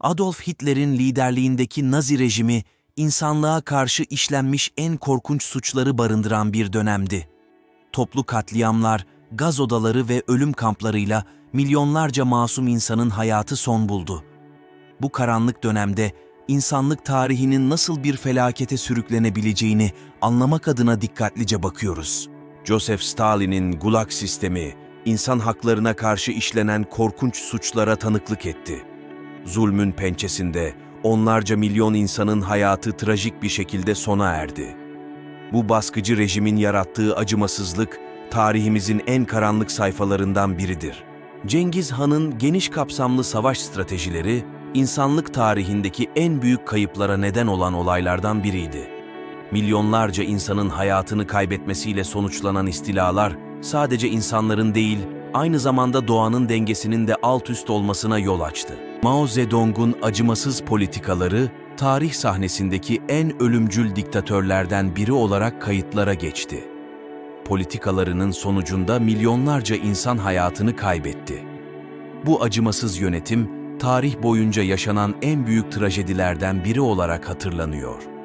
Adolf Hitler'in liderliğindeki Nazi rejimi, insanlığa karşı işlenmiş en korkunç suçları barındıran bir dönemdi. Toplu katliamlar, gaz odaları ve ölüm kamplarıyla milyonlarca masum insanın hayatı son buldu. Bu karanlık dönemde insanlık tarihinin nasıl bir felakete sürüklenebileceğini anlamak adına dikkatlice bakıyoruz. Joseph Stalin'in Gulag sistemi, insan haklarına karşı işlenen korkunç suçlara tanıklık etti. Zulmün pençesinde onlarca milyon insanın hayatı trajik bir şekilde sona erdi. Bu baskıcı rejimin yarattığı acımasızlık, tarihimizin en karanlık sayfalarından biridir. Cengiz Han'ın geniş kapsamlı savaş stratejileri, insanlık tarihindeki en büyük kayıplara neden olan olaylardan biriydi. Milyonlarca insanın hayatını kaybetmesiyle sonuçlanan istilalar, sadece insanların değil, aynı zamanda doğanın dengesinin de alt üst olmasına yol açtı. Mao Zedong'un acımasız politikaları, tarih sahnesindeki en ölümcül diktatörlerden biri olarak kayıtlara geçti. Politikalarının sonucunda milyonlarca insan hayatını kaybetti. Bu acımasız yönetim, tarih boyunca yaşanan en büyük trajedilerden biri olarak hatırlanıyor.